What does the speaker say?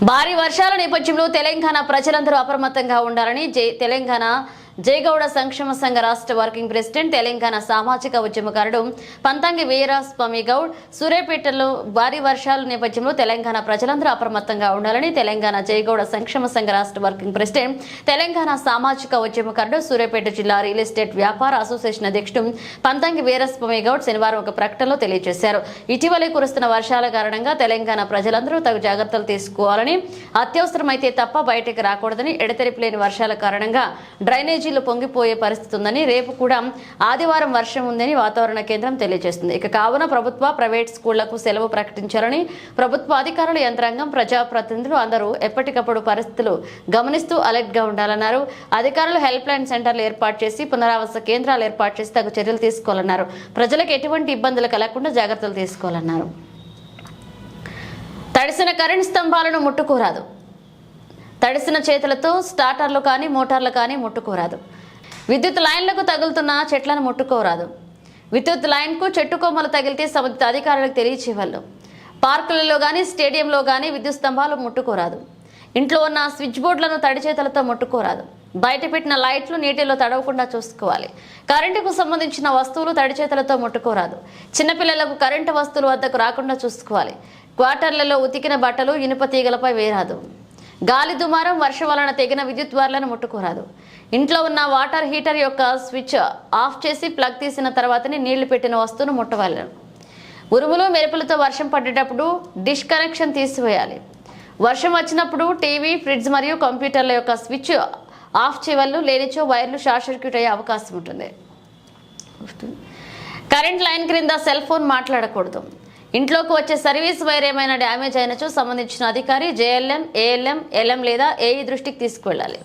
భారీ వర్షాల నేపథ్యంలో తెలంగాణ ప్రజలందరూ అప్రమత్తంగా ఉండాలని తెలంగాణ జయగౌడ సంక్షేమ సంఘ రాష్ట్ర వర్కింగ్ ప్రెసిడెంట్ తెలంగాణ సామాజిక ఉద్యమకారుడు పంతంగి వీరస్వామి గౌడ్ సూర్యాపేటలో భారీ వర్షాల నేపథ్యంలో తెలంగాణ ప్రజలందరూ అప్రమత్తంగా ఉండాలని తెలంగాణ జయగౌడ సంక్షేమ సంఘ రాష్ట్ర వర్కింగ్ ప్రెసిడెంట్ తెలంగాణ సామాజిక ఉద్యమకారుడు సూర్యాపేట జిల్లా రియల్ ఎస్టేట్ వ్యాపార అసోసియేషన్ అధ్యక్షుడు పంతంగి వీరస్వామి గౌడ్ శనివారం ఒక ప్రకటనలో తెలియజేశారు. ఇటీవలే కురుస్తున్న వర్షాల కారణంగా తెలంగాణ ప్రజలందరూ తగు జాగ్రత్తలు తీసుకోవాలని అత్యవసరమైతే తప్ప బయటకు రాకూడదని ఎడతెరిపి లేని వర్షాల కారణంగా డ్రైనేజీలు పొంగిపోయే పరిస్థితి ఉందని రేపు కూడా ఆదివారం వర్షం ఉందని వాతావరణ కేంద్రం తెలియజేస్తుంది. ఇక కావున ప్రభుత్వ ప్రైవేట్ స్కూళ్ళకు సెలవు ప్రకటించాలని ప్రభుత్వ అధికారుల యంత్రాంగం ప్రజాప్రతినిధులు అందరూ ఎప్పటికప్పుడు పరిస్థితులు గమనిస్తూ అలర్ట్గా ఉండాలన్నారు. అధికారులు హెల్ప్ లైన్ సెంటర్లు ఏర్పాటు చేసి పునరావాస కేంద్రాలు ఏర్పాటు చేసి తగు చర్యలు తీసుకోవాలన్నారు. ప్రజలకు ఎటువంటి ఇబ్బందులు కలగకుండా జాగ్రత్తలు తీసుకోవాలన్నారు. తడిసిన కరెంట్ స్తంభాలను ముట్టుకోరాదు. తడిసిన చేతులతో స్టార్టర్లు కానీ మోటార్లు కానీ ముట్టుకోరాదు. విద్యుత్ లైన్లకు తగులుతున్న చెట్లను ముట్టుకోరాదు. విద్యుత్ లైన్కు చెట్టు కొమ్మలు తగిలితే సంబంధిత అధికారులకు తెలియచేవాళ్ళు పార్కులలో కానీ స్టేడియంలో కానీ విద్యుత్ స్తంభాలు ముట్టుకోరాదు. ఇంట్లో ఉన్న స్విచ్ బోర్డులను తడి చేతులతో ముట్టుకోరాదు. బయట పెట్టిన లైట్లు నీటిలో తడవకుండా చూసుకోవాలి. కరెంటుకు సంబంధించిన వస్తువులు తడి చేతులతో ముట్టుకోరాదు. చిన్నపిల్లలకు కరెంటు వస్తువులు వద్దకు రాకుండా చూసుకోవాలి. క్వార్టర్లలో ఉతికిన బట్టలు ఇనుప తీగలపై వేరాదు గాలి దుమారం వర్షం వలన తెగిన విద్యుత్ వైర్లను ముట్టుకోరాదు. ఇంట్లో ఉన్న వాటర్ హీటర్ యొక్క స్విచ్ ఆఫ్ చేసి ప్లగ్ తీసిన తర్వాతనే నీళ్ళు పెట్టిన వస్తువును ముట్టవలను. ఉరుములు మెరుపులతో వర్షం పడేటప్పుడు డిష్ కనెక్షన్ తీసివేయాలి. వర్షం వచ్చినప్పుడు టీవీ ఫ్రిడ్జ్ మరియు కంప్యూటర్ల యొక్క స్విచ్ ఆఫ్ చేయవల్లు లేనిచో వైర్లు షార్ట్ సర్క్యూట్ అయ్యే అవకాశం ఉంటుంది. కరెంట్ లైన్ క్రింద సెల్ ఫోన్ మాట్లాడకూడదు. ఇంట్లోకి వచ్చే సర్వీస్ వైర్ ఏమైనా డ్యామేజ్ అయినచో సంబంధించిన అధికారి జేఎల్ఎం ఏఎల్ఎం ఎల్ఎం లేదా ఏఈ దృష్టికి తీసుకువెళ్ళాలి.